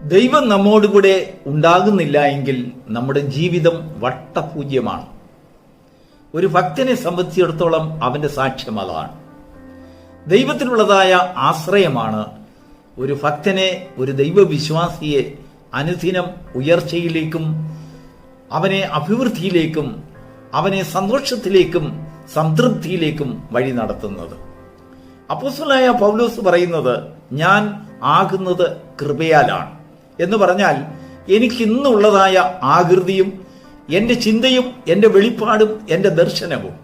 ദൈവം നമ്മോടുകൂടെ ഉണ്ടാകുന്നില്ല എങ്കിൽ നമ്മുടെ ജീവിതം വട്ടപൂജ്യമാണ്. ഒരു ഭക്തനെ സംബന്ധിച്ചിടത്തോളം അവന്റെ സാക്ഷ്യം അതാണ്. ദൈവത്തിലുള്ളതായ ആശ്രയമാണ് ഒരു ഭക്തനെ ഒരു ദൈവവിശ്വാസിയെ അനുദിനം ഉയർച്ചയിലേക്കും അവനെ അഭിവൃദ്ധിയിലേക്കും അവനെ സന്തോഷത്തിലേക്കും സംതൃപ്തിയിലേക്കും വഴി നടത്തുന്നത്. അപ്പോസ്തലനായ പൗലോസ് പറയുന്നത് ഞാൻ ആകുന്നത് കൃപയാലാണ്. എന്ന് പറഞ്ഞാൽ എനിക്കിന്നുള്ളതായ ആകൃതിയും എന്റെ ചിന്തയും എന്റെ വെളിപ്പാടും എന്റെ ദർശനവും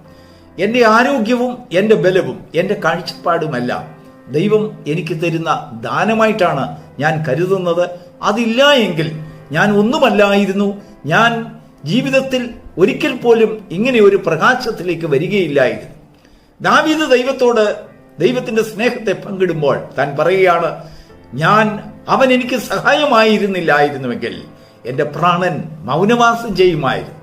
എന്റെ ആരോഗ്യവും എന്റെ ബലവും എന്റെ കാഴ്ചപ്പാടുമല്ല. ദൈവം എനിക്ക് തരുന്ന ദാനമായിട്ടാണ് ഞാൻ കരുതുന്നത്. അതില്ല എങ്കിൽ ഞാൻ ഒന്നുമല്ലായിരുന്നു. ഞാൻ ജീവിതത്തിൽ ഒരിക്കൽ പോലും ഇങ്ങനെ ഒരു പ്രകാശത്തിലേക്ക് വരികയില്ലായിരുന്നു. ദാവീദ് ദൈവത്തോട് ദൈവത്തിന്റെ സ്നേഹത്തെ പങ്കിടുമ്പോൾ താൻ പറയുകയാണ് ഞാൻ അവൻ എനിക്ക് സഹായമായിരുന്നില്ലായിരുന്നുവെങ്കിൽ എന്റെ പ്രാണൻ മൗനവാസം ചെയ്യുമായിരുന്നു.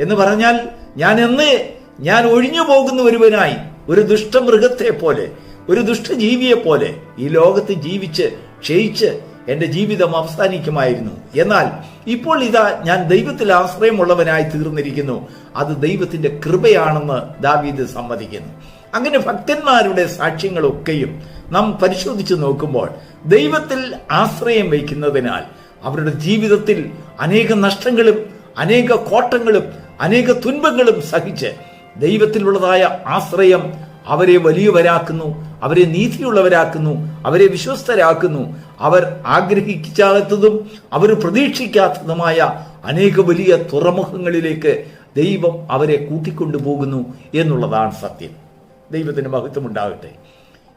എന്ന് പറഞ്ഞാൽ ഞാൻ എന്ന് ഞാൻ ഒഴിഞ്ഞു പോകുന്ന ഒരുവനായി ഒരു ദുഷ്ടമൃഗത്തെ പോലെ ഒരു ദുഷ്ടജീവിയെ പോലെ ഈ ലോകത്ത് ജീവിച്ച് ക്ഷയിച്ച് എന്റെ ജീവിതം അവസാനിക്കുമായിരുന്നു. എന്നാൽ ഇപ്പോൾ ഇതാ ഞാൻ ദൈവത്തിൽ ആശ്രയമുള്ളവനായി തീർന്നിരിക്കുന്നു. അത് ദൈവത്തിന്റെ കൃപയാണെന്ന് ദാവീദ് സമ്മതിക്കുന്നു. അങ്ങനെ ഭക്തന്മാരുടെ സാക്ഷ്യങ്ങളൊക്കെയും നാം പരിശോധിച്ച് നോക്കുമ്പോൾ ദൈവത്തിൽ ആശ്രയം വയ്ക്കുന്നതിനാൽ അവരുടെ ജീവിതത്തിൽ അനേക നഷ്ടങ്ങളും അനേക കോട്ടങ്ങളും അനേക തുൻപങ്ങളും സഹിച്ച് ദൈവത്തിലുള്ളതായ ആശ്രയം അവരെ വലിയവരാക്കുന്നു അവരെ നീതിയുള്ളവരാക്കുന്നു അവരെ വിശ്വസ്തരാക്കുന്നു. അവർ ആഗ്രഹിക്കാത്തതും അവർ പ്രതീക്ഷിക്കാത്തതുമായ അനേക വലിയ തുറമുഖങ്ങളിലേക്ക് ദൈവം അവരെ കൂട്ടിക്കൊണ്ടുപോകുന്നു എന്നുള്ളതാണ് സത്യം. ദൈവത്തിന് മഹത്വം ഉണ്ടാകട്ടെ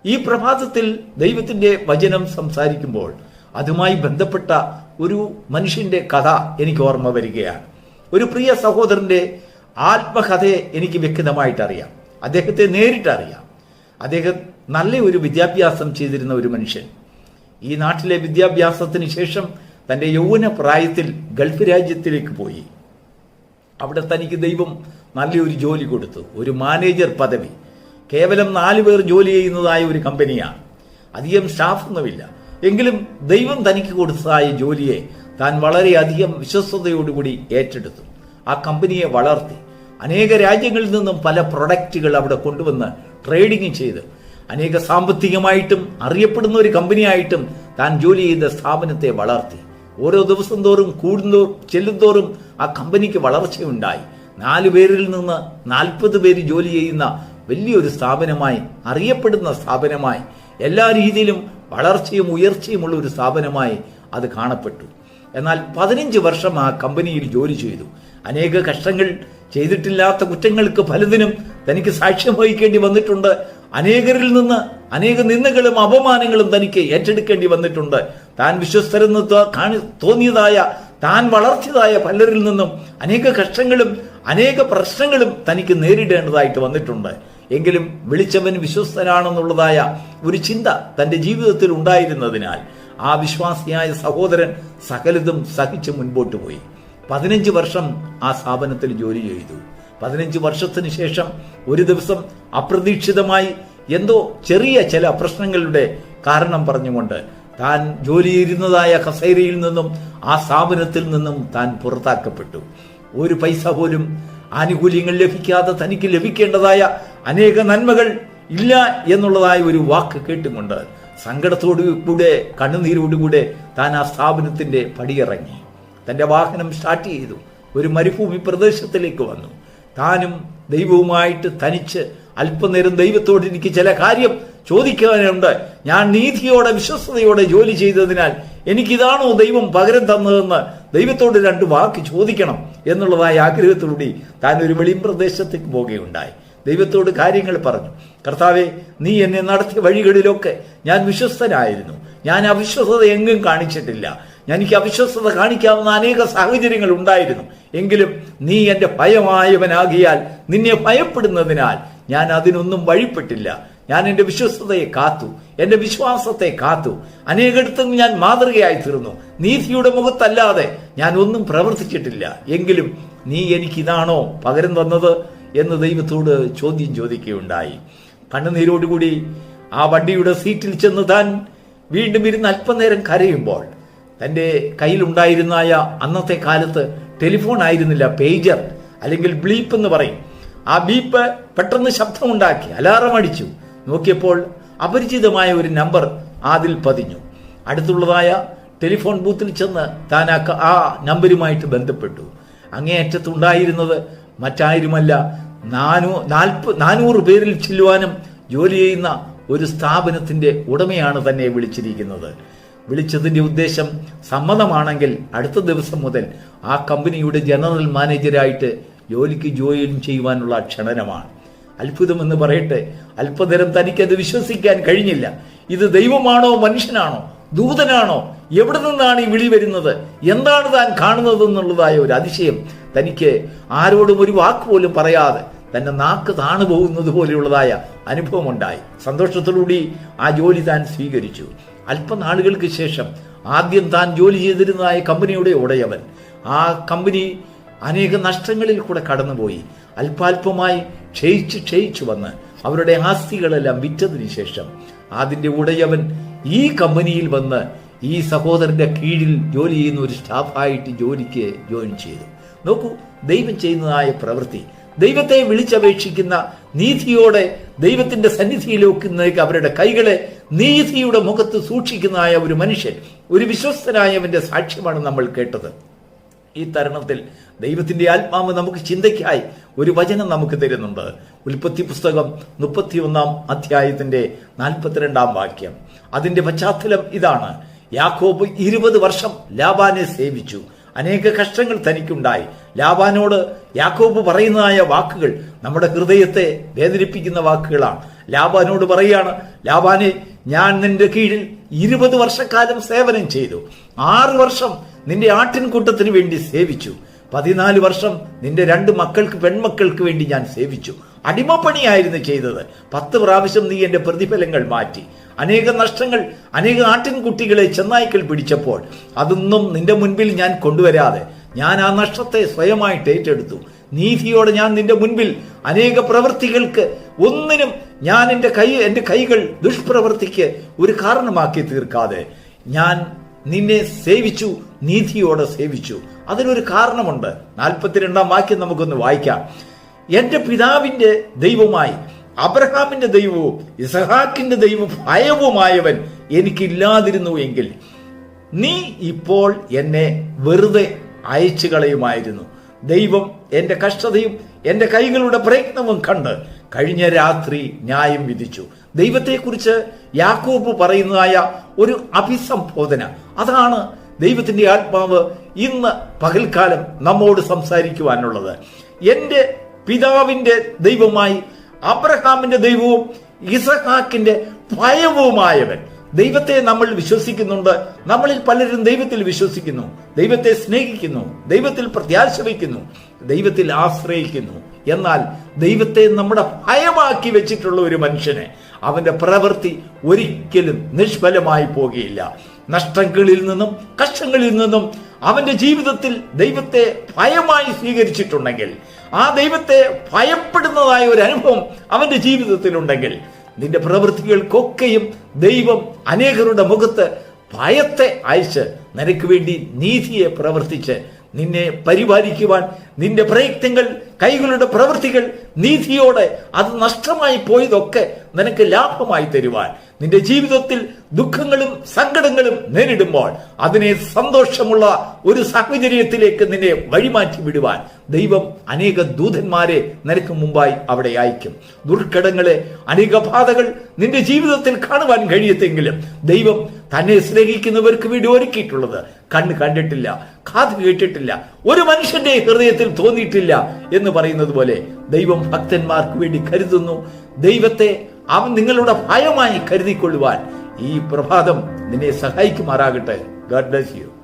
ഈ പ്രഭാതത്തിൽ ദൈവത്തിന്റെ വചനം സംസാരിക്കുമ്പോൾ അതുമായി ബന്ധപ്പെട്ട ഒരു മനുഷ്യന്റെ കഥ എനിക്ക് ഓർമ്മ വരികയാണ്. ഒരു പ്രിയ സഹോദരന്റെ ആത്മകഥയെ എനിക്ക് വ്യക്തമായിട്ട് അറിയാം അദ്ദേഹത്തെ നേരിട്ടറിയാം. അദ്ദേഹം നല്ല ഒരു വിദ്യാഭ്യാസം ചെയ്തിരുന്ന ഒരു മനുഷ്യൻ. ഈ നാട്ടിലെ വിദ്യാഭ്യാസത്തിന് ശേഷം തന്റെ യൗവന പ്രായത്തിൽ ഗൾഫ് രാജ്യത്തിലേക്ക് പോയി. അവിടെ തനിക്ക് ദൈവം നല്ലൊരു ജോലി കൊടുത്തു. ഒരു മാനേജർ പദവി. കേവലം നാലു പേർ ജോലി ചെയ്യുന്നതായ ഒരു കമ്പനിയാണ്. അധികം സ്റ്റാഫൊന്നുമില്ല. എങ്കിലും ദൈവം തനിക്ക് കൊടുത്തതായ ജോലിയെ താൻ വളരെയധികം വിശ്വസ്തയോടുകൂടി ഏറ്റെടുത്തു. ആ കമ്പനിയെ വളർത്തി. അനേക രാജ്യങ്ങളിൽ നിന്നും പല പ്രൊഡക്റ്റുകൾ അവിടെ കൊണ്ടുവന്ന് ട്രേഡിംഗ് ചെയ്ത്. അനേക സാമ്പത്തികമായിട്ടും അറിയപ്പെടുന്ന ഒരു കമ്പനിയായിട്ടും താൻ ജോലി ചെയ്ത സ്ഥാപനത്തെ വളർത്തി. ഓരോ ദിവസം തോറും കൂടുന്നോ ചെല്ലുന്തോറും ആ കമ്പനിക്ക് വളർച്ചയുണ്ടായി. നാലു പേരിൽ നിന്ന് നാൽപ്പത് പേര് ജോലി ചെയ്യുന്ന വലിയൊരു സ്ഥാപനമായി അറിയപ്പെടുന്ന സ്ഥാപനമായി എല്ലാ രീതിയിലും വളർച്ചയും ഉയർച്ചയും ഉള്ള ഒരു സ്ഥാപനമായി അത് കാണപ്പെട്ടു. എന്നാൽ പതിനഞ്ച് വർഷം ആ കമ്പനിയിൽ ജോലി ചെയ്തു. അനേക കഷ്ടങ്ങൾ ചെയ്തിട്ടില്ലാത്ത കുറ്റങ്ങൾക്ക് പലതിനും തനിക്ക് സാക്ഷ്യം വഹിക്കേണ്ടി വന്നിട്ടുണ്ട്. അനേകരിൽ നിന്ന് അനേക നിന്ദകളും അപമാനങ്ങളും തനിക്ക് ഏറ്റെടുക്കേണ്ടി വന്നിട്ടുണ്ട്. താൻ വിശ്വസ്തരെന്ന് കാണി തോന്നിയതായ താൻ വളർച്ചതായ പലരിൽ നിന്നും അനേക കഷ്ടങ്ങളും അനേക പ്രശ്നങ്ങളും തനിക്ക് നേരിടേണ്ടതായിട്ട് വന്നിട്ടുണ്ട്. എങ്കിലും വിളിച്ചവൻ വിശ്വസ്തനാണെന്നുള്ളതായ ഒരു ചിന്ത തന്റെ ജീവിതത്തിൽ ഉണ്ടായിരുന്നതിനാൽ ആ വിശ്വാസിയായ സഹോദരൻ സകലതും സഹിച്ച് മുൻപോട്ട് പോയി. പതിനഞ്ച് വർഷം ആ സ്ഥാപനത്തിൽ ജോലി ചെയ്തു. പതിനഞ്ച് വർഷത്തിന് ശേഷം ഒരു ദിവസം അപ്രതീക്ഷിതമായി എന്തോ ചെറിയ ചില പ്രശ്നങ്ങളുടെ കാരണം പറഞ്ഞുകൊണ്ട് താൻ ജോലി ചെയ്യുന്നതായ കസേരയിൽ നിന്നും ആ സ്ഥാപനത്തിൽ നിന്നും താൻ പുറത്താക്കപ്പെട്ടു. ഒരു പൈസ പോലും ആനുകൂല്യങ്ങൾ ലഭിക്കാതെ തനിക്ക് ലഭിക്കേണ്ടതായ അനേക നന്മകൾ ഇല്ല എന്നുള്ളതായ ഒരു വാക്ക് കേട്ടുകൊണ്ട് സങ്കടത്തോടു കൂടെ കണ്ണുനീരോടുകൂടെ താൻ ആ സ്ഥാപനത്തിന്റെ പടിയിറങ്ങി. തന്റെ വാഹനം സ്റ്റാർട്ട് ചെയ്തു. ഒരു മരുഭൂമി പ്രദേശത്തിലേക്ക് വന്നു. താനും ദൈവവുമായിട്ട് തനിച്ച് അല്പനേരം ദൈവത്തോട് എനിക്ക് ചില കാര്യം ചോദിക്കാനുണ്ട്. ഞാൻ നീതിയോടെ വിശ്വസ്തയോടെ ജോലി ചെയ്തതിനാൽ എനിക്കിതാണോ ദൈവം പകരം തന്നതെന്ന് ദൈവത്തോട് രണ്ട് വാക്ക് ചോദിക്കണം എന്നുള്ളതായ ആഗ്രഹത്തിലൂടെ താൻ ഒരു വെളിയും പ്രദേശത്തേക്ക് പോവുകയുണ്ടായി. ദൈവത്തോട് കാര്യങ്ങൾ പറഞ്ഞു. കർത്താവെ നീ എന്നെ നടത്തിയ വഴികളിലൊക്കെ ഞാൻ വിശ്വസ്തനായിരുന്നു. ഞാൻ അവിശ്വസത എങ്ങും കാണിച്ചിട്ടില്ല. ഞാൻ എനിക്ക് അവിശ്വസ്തത കാണിക്കാവുന്ന അനേക സാഹചര്യങ്ങൾ ഉണ്ടായിരുന്നു. എങ്കിലും നീ എന്റെ ഭയമായവനാകിയാൽ നിന്നെ ഭയപ്പെടുന്നതിനാൽ ഞാൻ അതിനൊന്നും വഴിപ്പെട്ടില്ല. ഞാൻ എന്റെ വിശ്വസ്തതയെ കാത്തു. എന്റെ വിശ്വാസത്തെ കാത്തു. അനേകയിടത്തും ഞാൻ മാതൃകയായി തീർന്നു. നീതിയുടെ മുഖത്തല്ലാതെ ഞാൻ ഒന്നും പ്രവർത്തിച്ചിട്ടില്ല. എങ്കിലും നീ എനിക്കിതാണോ പകരം തന്നത്? എന്ന് ദൈവത്തോട് ചോദ്യം ചോദിക്കുകയുണ്ടായി. കണ്ണുനീരോടുകൂടി ആ വണ്ടിയുടെ സീറ്റിൽ ചെന്ന് താൻ വീണ്ടും ഇരുന്ന് അല്പനേരം കരയുമ്പോൾ തന്റെ കയ്യിലുണ്ടായിരുന്നായ അന്നത്തെ കാലത്ത് ടെലിഫോൺ ആയിരുന്നില്ല പേജർ അല്ലെങ്കിൽ ബ്ലീപ്പ് എന്ന് പറയും. ആ ബീപ്പ് പെട്ടെന്ന് ശബ്ദമുണ്ടാക്കി അലാറം അടിച്ചു. നോക്കിയപ്പോൾ അപരിചിതമായ ഒരു നമ്പർ അതിൽ പതിഞ്ഞു. അടുത്തുള്ളതായ ടെലിഫോൺ ബൂത്തിൽ ചെന്ന് താൻ ആ നമ്പരുമായിട്ട് ബന്ധപ്പെട്ടു. അങ്ങേയറ്റത്തുണ്ടായിരുന്നത് മറ്റാരുമല്ല. നാനൂ നാൽപ്പ നാനൂറ് പേരിൽ ചെല്ലുവാനും ജോലി ചെയ്യുന്ന ഒരു സ്ഥാപനത്തിന്റെ ഉടമയാണ് തന്നെ വിളിച്ചിരിക്കുന്നത്. വിളിച്ചതിന്റെ ഉദ്ദേശം സമ്മതമാണെങ്കിൽ അടുത്ത ദിവസം മുതൽ ആ കമ്പനിയുടെ ജനറൽ മാനേജരായിട്ട് ജോലിക്ക് ജോയിൻ ചെയ്യുവാനുള്ള ക്ഷണനമാണ്. അത്ഭുതമെന്ന് പറയട്ടെ അല്പനേരം തനിക്കത് വിശ്വസിക്കാൻ കഴിഞ്ഞില്ല. ഇത് ദൈവമാണോ മനുഷ്യനാണോ ദൂതനാണോ? എവിടെ നിന്നാണ് ഈ വിളി വരുന്നത്? എന്താണ് താൻ കാണുന്നത് എന്നുള്ളതായ ഒരു അതിശയം തനിക്ക് ആരോടും ഒരു വാക്ക് പോലും പറയാതെ തന്നെ നാക്ക് താണു പോകുന്നത് പോലെയുള്ളതായ അനുഭവമുണ്ടായി. സന്തോഷത്തോടുകൂടി ആ ജോലി താൻ സ്വീകരിച്ചു. അല്പനാളുകൾക്ക് ശേഷം ആദ്യം താൻ ജോലി ചെയ്തിരുന്നതായ കമ്പനിയുടെ ഉടയവൻ. ആ കമ്പനി അനേക നഷ്ടങ്ങളിൽ കൂടെ കടന്നുപോയി. അല്പാൽപമായി ക്ഷയിച്ച് ക്ഷയിച്ചു വന്ന് അവരുടെ ആസ്തികളെല്ലാം വിറ്റതിന് ശേഷം അതിന്റെ ഉടയവൻ ഈ കമ്പനിയിൽ വന്ന് ഈ സഹോദരന്റെ കീഴിൽ ജോലി ചെയ്യുന്ന ഒരു സ്റ്റാഫായിട്ട് ജോലിക്ക് ജോയിൻ ചെയ്തു. നോക്കൂ ദൈവം ചെയ്യുന്നതായ പ്രവൃത്തി. ദൈവത്തെ വിളിച്ചപേക്ഷിക്കുന്ന നീതിയോടെ ദൈവത്തിന്റെ സന്നിധിയിലേക്ക് അവരുടെ കൈകളെ നീതിയുടെ മുഖത്ത് സൂക്ഷിക്കുന്നതായ ഒരു മനുഷ്യൻ ഒരു വിശ്വസ്തനായവന്റെ സാക്ഷ്യമാണ് നമ്മൾ കേട്ടത്. ഈ തരണത്തിൽ ദൈവത്തിന്റെ ആത്മാവ് നമുക്ക് ചിന്തയ്ക്കായി ഒരു വചനം നമുക്ക് തരുന്നുണ്ട്. ഉൽപ്പത്തി പുസ്തകം മുപ്പത്തിയൊന്നാം അധ്യായത്തിന്റെ നാൽപ്പത്തിരണ്ടാം വാക്യം. അതിന്റെ പശ്ചാത്തലം ഇതാണ്. യാക്കോബ് ഇരുപത് വർഷം ലാബാനെ സേവിച്ചു. അനേക കഷ്ടങ്ങൾ തനിക്കുണ്ടായി. ലാബാനോട് യാക്കോബ് പറയുന്നതായ വാക്കുകൾ നമ്മുടെ ഹൃദയത്തെ വേദനിപ്പിക്കുന്ന വാക്കുകളാണ്. ലാബാനോട് പറയുകയാണ് ലാബാനെ ഞാൻ നിന്റെ കീഴിൽ ഇരുപത് വർഷക്കാലം സേവനം ചെയ്തു. ആറ് വർഷം നിന്റെ ആട്ടിൻകൂട്ടത്തിന് വേണ്ടി സേവിച്ചു. പതിനാല് വർഷം നിന്റെ രണ്ട് മക്കൾക്ക് പെൺമക്കൾക്ക് വേണ്ടി ഞാൻ സേവിച്ചു. അടിമപ്പണിയായിരുന്നു ചെയ്തത്. പത്ത് പ്രാവശ്യം നീ എന്റെ പ്രതിഫലങ്ങൾ മാറ്റി. അനേക നഷ്ടങ്ങൾ അനേക ആട്ടിൻകുട്ടികളെ ചെന്നായ്ക്കൾ പിടിച്ചപ്പോൾ അതൊന്നും നിന്റെ മുൻപിൽ ഞാൻ കൊണ്ടുവരാതെ ഞാൻ ആ നഷ്ടത്തെ സ്വയമായിട്ട് ഏറ്റെടുത്തു. നീതിയോടെ ഞാൻ നിന്റെ മുൻപിൽ അനേക പ്രവൃത്തികൾക്ക് ഒന്നിനും ഞാൻ എന്റെ കൈ എന്റെ കൈകൾ ദുഷ്പ്രവൃത്തിക്ക് ഒരു കാരണമാക്കി തീർക്കാതെ ഞാൻ നിന്നെ സേവിച്ചു നീതിയോടെ സേവിച്ചു. അതിനൊരു കാരണമുണ്ട്. നാൽപ്പത്തിരണ്ടാം വാക്യം നമുക്കൊന്ന് വായിക്കാം. എന്റെ പിതാവിന്റെ ദൈവമായി അബ്രഹാമിന്റെ ദൈവവും ഇസഹാക്കിന്റെ ദൈവവും ഭയവുമായവൻ എനിക്കില്ലാതിരുന്നു എങ്കിൽ നീ ഇപ്പോൾ എന്നെ വെറുതെ അയച്ചു കളയുമായിരുന്നു. ദൈവം എന്റെ കഷ്ടതയും എന്റെ കൈകളുടെ പ്രയത്നവും കണ്ട് കഴിഞ്ഞ രാത്രി ന്യായം വിധിച്ചു. ദൈവത്തെക്കുറിച്ച് യാക്കോബ് പറയുന്നതായ ഒരു അഭിസംബോധന. അതാണ് ദൈവത്തിന്റെ ആത്മാവ് ഇന്ന് പകൽക്കാലം നമ്മോട് സംസാരിക്കുവാനുള്ളത്. എന്റെ പിതാവിന്റെ ദൈവമായി അബ്രഹാമിന്റെ ദൈവവും ഇസഹാക്കിന്റെ ഭയവുമായവൻ. ദൈവത്തെ നമ്മൾ വിശ്വസിക്കുന്നുണ്ട്. നമ്മളിൽ പലരും ദൈവത്തിൽ വിശ്വസിക്കുന്നു. ദൈവത്തെ സ്നേഹിക്കുന്നു. ദൈവത്തിൽ പ്രത്യാശ വയ്ക്കുന്നു ദൈവത്തിൽ ആശ്രയിക്കുന്നു. എന്നാൽ ദൈവത്തെ നമ്മുടെ ഭയമാക്കി വെച്ചിട്ടുള്ള ഒരു മനുഷ്യനെ അവന്റെ പ്രവൃത്തി ഒരിക്കലും നിഷ്ഫലമായി പോകുകയില്ല നഷ്ടങ്ങളിൽ നിന്നും കഷ്ടങ്ങളിൽ നിന്നും അവന്റെ ജീവിതത്തിൽ ദൈവത്തെ ഭയമായി സ്വീകരിച്ചിട്ടുണ്ടെങ്കിൽ ആ ദൈവത്തെ ഭയപ്പെടുന്നതായ ഒരു അനുഭവം അവന്റെ ജീവിതത്തിലുണ്ടെങ്കിൽ നിന്റെ പ്രവൃത്തികൾക്കൊക്കെയും ദൈവം അനേകരുടെ മുഖത്ത് ഭയത്തെ അയച്ച് നിനക്ക് വേണ്ടി നീതിയെ പ്രവർത്തിച്ച് നിന്നെ പരിപാലിക്കുവാൻ നിന്റെ പ്രയത്നങ്ങൾ കൈകളുടെ പ്രവൃത്തികൾ നീതിയോടെ അത് നഷ്ടമായി പോയതൊക്കെ നിനക്ക് ലാഭമായി തരുവാൻ. നിന്റെ ജീവിതത്തിൽ ദുഃഖങ്ങളും സങ്കടങ്ങളും നേരിടുമ്പോൾ അതിനെ സന്തോഷമുള്ള ഒരു സാഹചര്യത്തിലേക്ക് നിന്നെ വഴിമാറ്റി വിടുവാൻ ദൈവം അനേക ദൂതന്മാരെ നിനക്ക് മുമ്പായി അവിടെ അയക്കും. ദുർഘടങ്ങളെ അനേക ബാധകൾ നിന്റെ ജീവിതത്തിൽ കാണുവാൻ കഴിയത്തെങ്കിലും ദൈവം തന്നെ സ്നേഹിക്കുന്നവർക്ക് വേണ്ടി ഒരുക്കിയിട്ടുള്ളത് കണ്ണ് കണ്ടിട്ടില്ല കാത് കേട്ടിട്ടില്ല. ഒരു മനുഷ്യന്റെ ഹൃദയത്തിൽ തോന്നിയിട്ടില്ല എന്ന് പറയുന്നത് പോലെ ദൈവം ഭക്തന്മാർക്ക് വേണ്ടി കരുതുന്നു. ദൈവത്തെ അവൻ നിങ്ങളുടെ ഭയമായി കരുതിക്കൊള്ളുവാൻ ഈ പ്രഭാതം നിന്നെ സഹായിക്കുമാറാകട്ടെ. God bless you